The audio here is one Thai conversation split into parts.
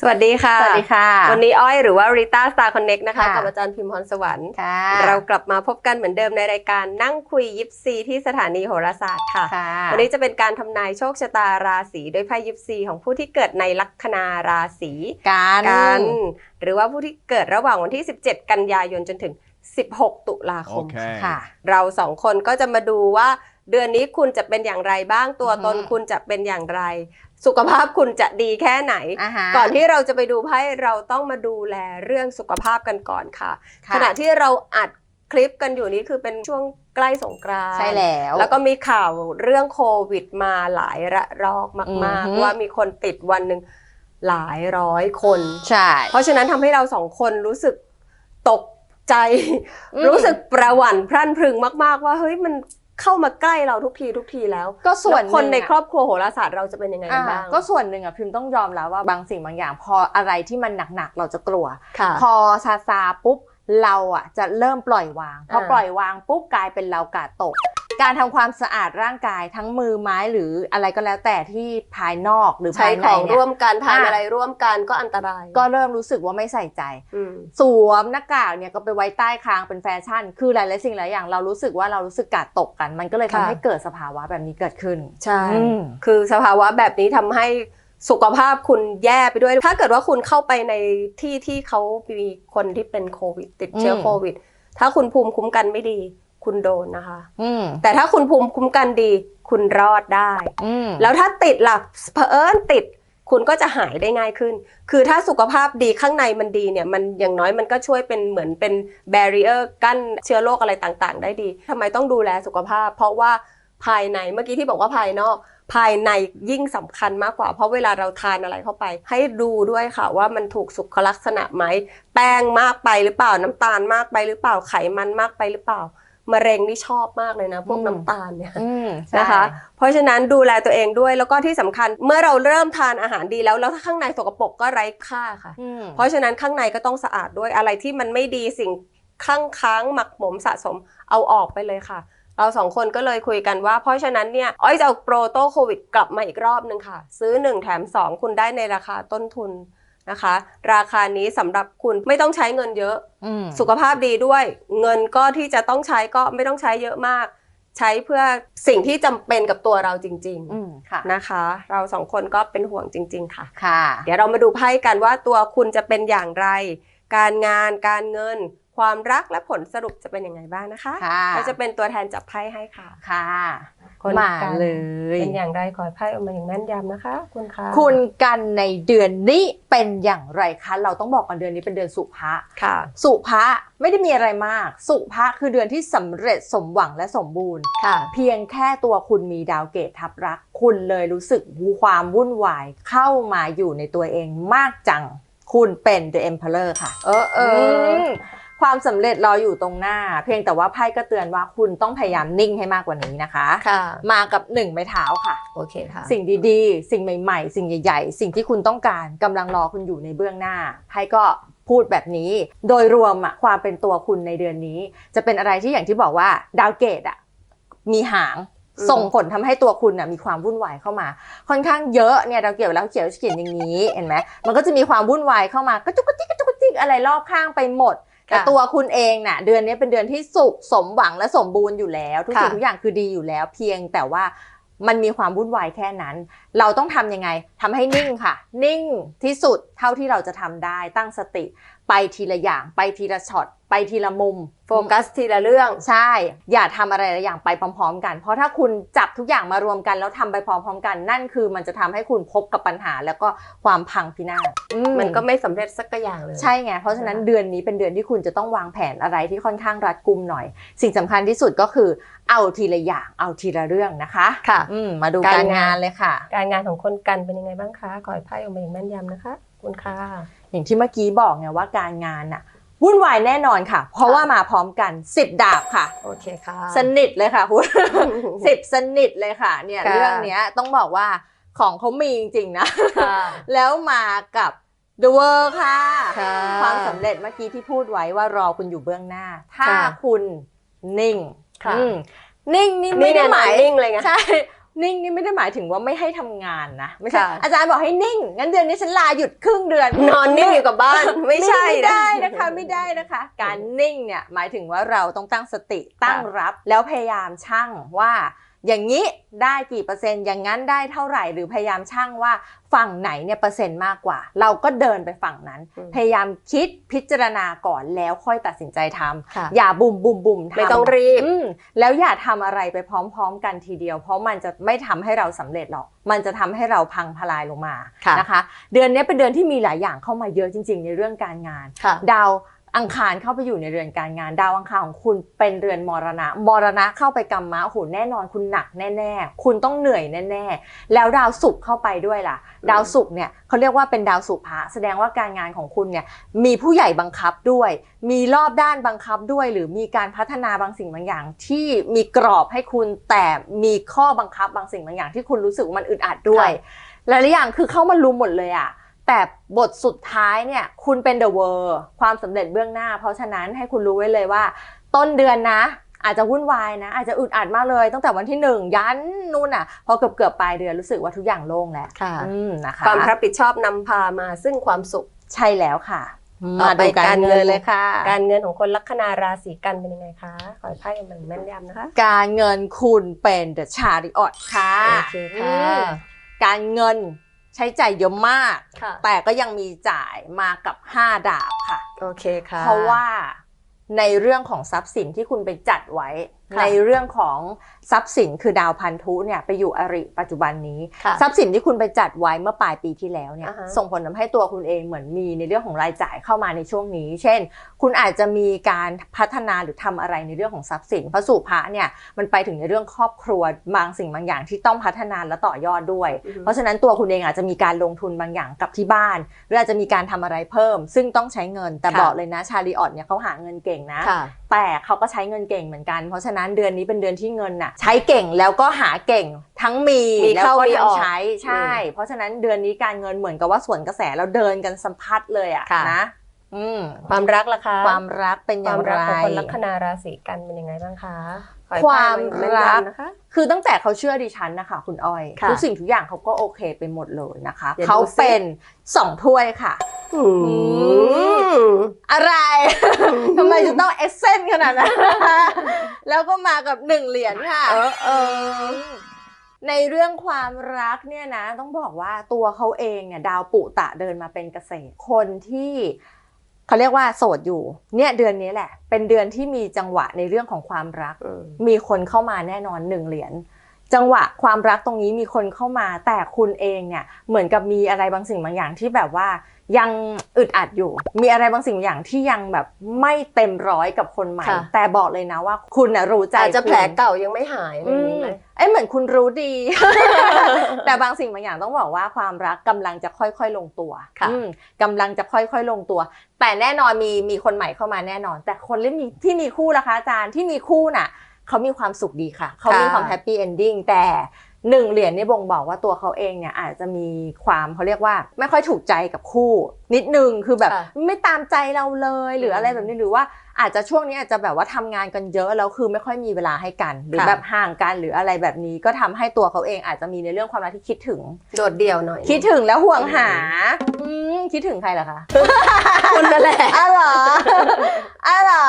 สวัสดีค่ะ สวัสดีค่ะ วันนี้อ้อยหรือว่าริต้าสตาร์คอนเน็กนะคะค่ะกับอาจารย์พิมพรสวรรค์ค่ะเรากลับมาพบกันเหมือนเดิมในรายการนั่งคุยยิปซีที่สถานีโหราศาสตร์ค่ะค่ะวันนี้จะเป็นการทำนายโชคชะตาราศีด้วยไพ่ยิปซีของผู้ที่เกิดในลัคนาราศีการกันหรือว่าผู้ที่เกิดระหว่างวันที่ 17 กันยายนจนถึง 16 ตุลาคม Okay. ค่ะ เราสองคนก็จะมาดูว่าเดือนนี้คุณจะเป็นอย่างไรบ้างตัวตนอือฮึคุณจะเป็นอย่างไร สุขภาพคุณจะดีแค่ไหนอ่าฮะก่อนที่เราจะไปดูไพ่เราต้องมาดูแลเรื่องสุขภาพกันก่อนค่ะค่ะ ขณะที่เราอัดคลิปกันอยู่นี้คือเป็นช่วงใกล้สงกรานต์ใช่แล้ว แล้วก็มีข่าวเรื่องโควิดมาหลายระลอกมากอือฮึๆว่ามีคนติดวันหนึ่งหลายร้อยคนใช่เพราะฉะนั้นทำให้เราสองคนรู้สึกตกใจอืมรู้สึกประหวั่นพรั่นพรึงมาก ๆ ว่าเฮ้ยมัน เข้ามาใกล้เราทุกทีทุกทีแล้ว ก็ส่วนแล้วคนหงในอะครอบครัวโหราศาสตร์เราจะเป็นยังไงกันอ่าบ้างก็ส่วนหนึ่งอะพิมพ์ต้องยอมแล้วว่าบางสิ่งบางอย่าง พออะไรที่มันหนักๆเราจะกลัวค่ะพอซาซาปุ๊บเราอะจะเริ่มปล่อยวางพออ่าปล่อยวางปุ๊บกลายเป็นเรากาดตก การทำความสะอาดร่างกายทั้งมือไม้หรืออะไรก็แล้วแต่ที่ภายนอกหรือใช้ภายขในองเนี่ร่วยมกันทานอะอะไรร่วมกันก็อันตรายก็เริ่มรู้สึกว่าไม่ใส่ใจ อืมสวมหน้ากากเนี่ยก็ไปไว้ใต้คางเป็นแฟชั่น คือหลายๆสิ่งหลายอย่างเรารู้สึกว่าเรารู้สึกกาดตกกัน มันก็เลยทำค่ะให้เกิดสภาวะแบบนี้เกิดขึ้นใช่ อืม คือสภาวะแบบนี้ทำให้สุขภาพคุณแย่ไปด้วย ถ้าเกิดว่าคุณเข้าไปในที่ที่เขามีคนที่เป็นโควิด ติดเชื้ออม โควิด ถ้าคุณภูมิคุ้มกันไม่ดี คุณโดนนะคะ อืมแต่ถ้าคุณภูมิคุ้มกันดี คุณรอดได้ อืมแล้วถ้าติดล่ะเผอิญติด คุณก็จะหายได้ง่ายขึ้น คือถ้าสุขภาพดีข้างในมันดีเนี่ย มันอย่างน้อยมันก็ช่วยเป็นเหมือนเป็นแบ r ร i เออร์กั้นเชื้อโรคอะไรต่างๆ ได้ดีทำไมต้องดูแลสุขภาพ เพราะว่าภายในเมื่อกี้ที่บอกว่าภายนอกภายในยิ่งสำคัญมากกว่า เพราะเวลาเราทานอะไรเข้าไป ให้ดูด้วยค่ะว่ามันถูกสุขลักษณะไหม แป้งมากไปหรือเปล่าน้ำตาลมากไปหรือเปล่าไขมันมากไปหรือเปล่า มะเร็งนี่ชอบมากเลยนะ พวกอืมน้ำตาลเนี่ยอืมใช่นะคะ เพราะฉะนั้นดูแลตัวเองด้วยแล้วก็ที่สำคัญเมื่อเราเริ่มทานอาหารดีแล้วแล้วถ้าข้างในสกปรกก็ไร้ค่าค่ะอืมเพราะฉะนั้นข้างในก็ต้องสะอาดด้วยอะไรที่มันไม่ดีสิ่งข้างค้างหมักหมมสะสมเอาออกไปเลยค่ะ เราสองคนก็เลยคุยกันว่า เพราะฉะนั้นเนี่ยอ้อยจะเอาโปรโตโควิดกลับมาอีกรอบหนึ่งค่ะ ซื้อ 1 แถม 2 คุณได้ในราคาต้นทุน นะคะ ราคานี้สำหรับคุณไม่ต้องใช้เงินเยอะอืมสุขภาพดีด้วย เงินก็ที่จะต้องใช้ก็ไม่ต้องใช้เยอะมาก ใช้เพื่อสิ่งที่จำเป็นกับตัวเราจริงอืมค่ะๆนะคะ เราสองคนก็เป็นห่วงจริง ๆ ค่ะค่ะ เดี๋ยวเรามาดูไพ่กันว่าตัวคุณจะเป็นอย่างไร การงานการเงินความรักและผลสรุปจะเป็นยังไงบ้างนะคะค่ะเราจะเป็นตัวแทนจับไพ่ให้ค่ะ ค่ะ คนมากันเลย เป็นอย่างไรขอให้ไพ่ออกมาอย่างแม่นยำนะคะ คุณคะคุณกันในเดือนนี้เป็นอย่างไรคะ เราต้องบอกกันเดือนนี้เป็นเดือนสุภะค่ะ สุภะไม่ได้มีอะไรมาก สุภะคือเดือนที่สำเร็จสมหวังและสมบูรณ์ค่ะ เพียงแค่ตัวคุณมีดาวเกตทับรัก คุณเลยรู้สึกความวุ่นวายเข้ามาอยู่ในตัวเองมากจัง คุณเป็น The Emperor ค่ะ เออเออม ความสำเร็จรออยู่ตรงหน้า เพียงแต่ว่าไพ่ก็เตือนว่าคุณต้องพยายามนิ่งให้มากกว่านี้นะคะค่ะมากับหนึ่งไม้เท้าค่ะโอเคค่ะ สิ่งดีๆ สิ่งใหม่ๆ สิ่งใหญ่ๆ สิ่งที่คุณต้องการกำลังรอคุณอยู่ในเบื้องหน้าไพ่ก็พูดแบบนี้ โดยรวมอะความเป็นตัวคุณในเดือนนี้ จะเป็นอะไรที่อย่างที่บอกว่าดาวเกตอะมีหางอืมส่งผลทำให้ตัวคุณอะมีความวุ่นวายเข้ามา ค่อนข้างเยอะเนี่ยดาวเกตเวลาเขาเขียนเขาเขียนอย่างนี้เห็นไหมมันก็จะมีความวุ่นวายเข้ามากระจุกกระจิกกระจุกกระจิกอะไรรอบข้างไปหมด แต่ค่ะตัวคุณเองน่ะเดือนนี้เป็นเดือนที่สุขสมหวังและสมบูรณ์อยู่แล้ว ทุกสิ่งค่ะทุกอย่างคือดีอยู่แล้ว เพียงแต่ว่ามันมีความวุ่นวายแค่นั้น เราต้องทำยังไงทำให้นิ่งค่ะ นิ่งที่สุดเท่าที่เราจะทำได้ตั้งสติ ไปทีละอย่างไปทีละช็อตไปทีละมุม โฟกัสทีละเรื่องใช่ อย่าทำอะไรหลายอย่างไปพร้อม ๆ กัน เพราะถ้าคุณจับทุกอย่างมารวมกัน แล้วทำไปพร้อมๆกัน นั่นคือมันจะทำให้คุณพบกับปัญหาแล้วก็ความพังพินาศอืมันก็ไม่สำเร็จสักอย่างเลย ใช่ไงเพราะฉะนั้นเดือนนี้เป็นเดือนที่คุณจะต้องวางแผนอะไรที่ค่อนข้างรัดกุมหน่อย สิ่งสำคัญที่สุดก็คือ เอาทีละอย่างเอาทีละเรื่องนะคะค่ะอืมมาดูการการงานงานเลยค่ะ การงานของคนกันเป็นยังไงบ้างคะขอให้ไพ่ออกมาอย่างแม่นยำนะคะ คุณค่ะ อย่างที่เมื่อกี้บอกไงว่าการงานน่ะวุ่นวายแน่นอนค่ะ เพราะค่ะว่ามาพร้อมกัน10ดาบค่ะ โอเคค่ะ สนิทเลยค่ะคุณสิบสนิทเลยค่ะ เนี่ยค่ะเรื่องเนี้ยต้องบอกว่าของเขามีจริงๆนะค่ะแล้วมากับ The World ค่ะค่ะ ความสำเร็จเมื่อกี้ที่พูดไว้ว่ารอคุณอยู่เบื้องหน้า ถ้าค่ะคุณนิ่งค่ะอืมนิ่งนี่นี่ไม่ไงได้หมายนิ่งเลยไงใช่ นิ่งนี่ไม่ได้หมายถึงว่าไม่ให้ทำงานนะไม่ใช่ค่ะอาจารย์บอกให้นิ่ง งั้นเดือนนี้ฉันลาหยุดครึ่งเดือน นอนนิ่งอยู่กับบ้าน ไม่ใช่ไม่นะได้นะคะไม่ได้นะคะ การนิ่งเนี่ยหมายถึงว่าเราต้องตั้งสติตั้งรับ แล้วพยายามชั่งว่า อย่างนี้ได้กี่เปอร์เซ็นต์ อย่างนั้นได้เท่าไหร่ หรือพยายามชั่งว่าฝั่งไหนเนี่ยเปอร์เซ็นต์มากกว่า เราก็เดินไปฝั่งนั้นอืมพยายามคิดพิจารณาก่อนแล้วค่อยตัดสินใจทำค่ะอย่าบุ่มบุ่มบุ่มทำไม่ต้องรีบอืมแล้วอย่าทำอะไรไปพร้อม ๆ กันทีเดียว เพราะมันจะไม่ทำให้เราสำเร็จหรอก มันจะทำให้เราพังทลายลงมาค่ะนะคะ เดือนนี้เป็นเดือนที่มีหลายอย่างเข้ามาเยอะจริง ๆ ในเรื่องการงานค่ะดาว อังคารเข้าไปอยู่ในเรือนการงาน ดาวอังคารของคุณเป็นเรือนมรณะ มรณะเข้าไปกรรมะโอ้โหแน่นอนคุณหนักแน่ ๆ คุณต้องเหนื่อยแน่ ๆ แล้วดาวศุกร์เข้าไปด้วยล่ะ ดาวศุกร์เนี่ยเขาเรียกว่าเป็นดาวสุภะแสดงว่าการงานของคุณเนี่ยมีผู้ใหญ่บังคับด้วย มีรอบด้านบังคับด้วย หรือมีการพัฒนาบางสิ่งบางอย่าง ที่มีกรอบให้คุณแต่มีข้อบังคับ บางสิ่งบางอย่างที่คุณรู้สึกว่ามันอึดอัดด้วยหลายๆอย่างคือเข้ามารุมหมดเลยอะ แต่บทสุดท้ายเนี่ย คุณเป็น the world ความสำเร็จเบื้องหน้า เพราะฉะนั้นให้คุณรู้ไว้เลยว่า ต้นเดือนนะ อาจจะวุ่นวายนะ อาจจะอึดอัดมากเลย ตั้งแต่วันที่หนึ่งยันนู่นอะ พอเกือบเกือบๆปลายเดือนรู้สึกว่าทุกอย่างโล่งแล้วค่ะอืมนะคะความรับผิดชอบนำพามาซึ่งความสุขใช่แล้วค่ะต่อมาไปดูการเงินเลยค่ะ การเงินของคนลัคนาราศีกันเป็นยังไงคะขอให้ไพ่มันแม่นยำนะคะ การเงินคุณเป็น the chariot ค่ะโอเคค่ะอืมการเงิน ใช้จ่ายเยอะมาก ค่ะ แต่ก็ยังมีจ่ายมากับ 5 ดาบค่ะ โอเคค่ะ เพราะว่าในเรื่องของทรัพย์สินที่คุณไปจัดไว้ค่ะในเรื่องของทรัพย์สินคือดาวพันธุเนี่ยไปอยู่อริปัจจุบันนี้ค่ะทรัพย์สินที่คุณไปจัดไว้เมื่อปลายปีที่แล้วเนี่ยอ่าฮะส่งผลทำให้ตัวคุณเองเหมือนมีในเรื่องของรายจ่ายเข้ามาในช่วงนี้ เช่น คุณอาจจะมีการพัฒนาหรือทำอะไรในเรื่องของทรัพย์สินเพราะสุภะเนี่ยมันไปถึงในเรื่องครอบครัวบางสิ่งบางอย่างที่ต้องพัฒนาและต่อยอดด้วยอือฮึเพราะฉะนั้นตัวคุณเองอาจจะมีการลงทุนบางอย่างกับที่บ้าน หรืออาจจะมีการทำอะไรเพิ่ม ซึ่งต้องใช้เงินแต่ค่ะบอกเลยนะชาลีออดเนี่ยเขาหาเงินเก่งนะค่ะแต่เขาก็ใช้เงินเก่งเหมือนกันเพราะฉะนั้นเดือนนี้เป็นเดือนที่เงินน่ะใช้เก่งแล้วก็หาเก่งทั้งมีมีแล้วเข้าก็มีอทั้องกใช้ใช่ เพราะฉะนั้นเดือนนี้การเงินเหมือนกับว่าสวนกระแสแล้วเดินกันสัมพัดเลยอะค่ะ นะอืมความรักล่ะคะความรักเป็นอควาย่างมไร รักของคนลัคนาราศีกันเป็นยังไงบ้างคะขอให้ ความไพ่นรักแม่นยำนะคะคือตั้งแต่เขาเชื่อดิฉันนะคะคุณอ้อยค่ะทุกสิ่งทุกอย่างเขาก็โอเคไปหมดเลยนะคะเดี๋ยวดูเขาสิเป็นสองถ้วยค่ะอืมอะไรทำไมจะต้องเอเซนขนาดนั้นแล้วก็มากับหนึ่งเหรียญค่ะเออเออในเรื่องความรักเนี่ยนะ ต้องบอกว่าตัวเขาเองเนี่ยดาวปุตะเดินมาเป็นเกษตรคนที่ เขาเรียกว่าโสดอยู่ เนี่ยเดือนนี้แหละ เป็นเดือนที่มีจังหวะในเรื่องของความรักอืมมีคนเข้ามาแน่นอนหนึ่งเหรียญ จังหวะความรักตรงนี้มีคนเข้ามาแต่คุณเองเนี่ยเหมือนกับมีอะไรบางสิ่งบางอย่างที่แบบว่ายังอึดอัดอยู่ มีอะไรบางสิ่งบางอย่างที่ยังแบบไม่เต็มร้อยกับคนใหม่ ค่ะ แต่บอกเลยนะว่าคุณน่ะรู้ใจอาจจะคุณแผลเก่ายังไม่หายอะไรอือย่างมนี้ไหม เอ้ยเหมือนคุณรู้ดี แต่บางสิ่งบางอย่างต้องบอกว่าความรักกำลังจะค่อยๆลงตัวค่ะ อืมกำลังจะค่อยๆลงตัว แต่แน่นอนมีมีคนใหม่เข้ามาแน่นอน แต่คนที่มีที่มีคู่ล่ะคะอาจารย์ที่มีคู่น่ะ เขามีความสุขดีค่ะ เขามีความแฮปปี้เอนดิ้งแต่หนึ่งเหรียญนี่บ่งบอกว่าตัวเขาเองเนี่ยอาจจะมีความเขาเรียกว่าไม่ค่อยถูกใจกับคู่ นิดนึงคือแบบค่ะไม่ตามใจเราเลยหรืออะไรอืมแบบนี้หรือว่าอาจจะช่วงนี้อาจจะแบบว่าทำงานกันเยอะแล้วคือไม่ค่อยมีเวลาให้กัน หรือค่ะแบบห่างกันหรืออะไรแบบนี้ก็ทำให้ตัวเขาเองอาจจะมีในเรื่องความรักที่คิดถึงโดดเดี่ยวหน่อย คิดถึงแล้วห่วงหาอืม คิดถึงใครล่ะคะ คุณนั่นแหละ อ้าวเหรออ้าวเหรอ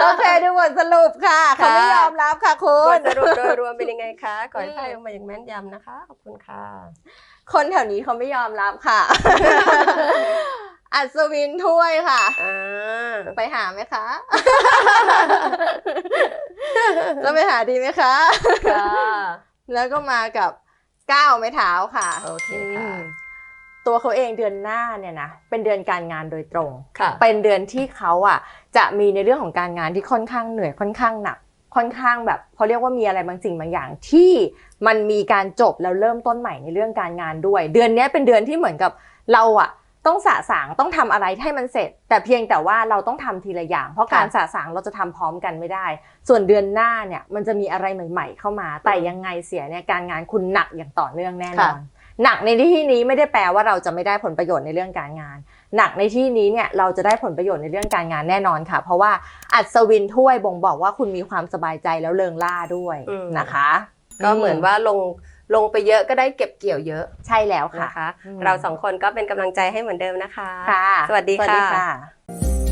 โอเคดูบทสรุปค่ะ เขาไม่ยอมรับค่ะคุบณ ทสรุปโดยรวมเป็นยังไงคะขอให้ไพ่ออกมาอย่างแม่นยำนะคะ ขอบคุณค่ะ คนแถวนี้เขาไม่ยอมรับค่ะ อัศวินถ้วยค่ะ อ่า ไปหาไหมคะแล้วไปหาดีไหมคะ ค่ะ แล้วก็มากับก้าวไม้เท้าค่ะ โอเคค่ะ อืม ตัวเขาเองเดือนหน้าเนี่ยนะเป็นเดือนการงานโดยตรงค่ะเป็นเดือนที่เขาอะจะมีในเรื่องของการงานที่ค่อนข้างเหนื่อยค่อนข้างหนักค่อนข้างแบบเขาเรียกว่ามีอะไรบางสิ่งบางอย่างที่มันมีการจบแล้วเริ่มต้นใหม่ในเรื่องการงานด้วย เดือนเนี้ยเป็นเดือนที่เหมือนกับเราอะต้องสะสางต้องทำอะไรให้มันเสร็จ แต่เพียงแต่ว่าเราต้องทำทีละอย่าง เพราะค่ะการสะสางเราจะทำพร้อมกันไม่ได้ ส่วนเดือนหน้าเนี่ยมันจะมีอะไรใหม่ ๆ เข้ามา แต่ยังไงเสียเนี่ยการงานคุณหนักอย่างต่อเนื่องแน่นอน หนักในที่นี้ไม่ได้แปลว่าเราจะไม่ได้ผลประโยชน์ในเรื่องการงาน หนักในที่นี้เนี่ยเราจะได้ผลประโยชน์ในเรื่องการงานแน่นอนค่ะ เพราะว่าอัศวินถ้วยบ่งบอกว่าคุณมีความสบายใจแล้วเริงล่าด้วยอืมนะคะ ก็เหมือนว่าลงลงไปเยอะก็ได้เก็บเกี่ยวเยอะใช่แล้วค่ะนะคะอืมเราสองคนก็เป็นกำลังใจให้เหมือนเดิมนะคะ ค่ะ สวัสดีสวัสดีค่ะค่ะ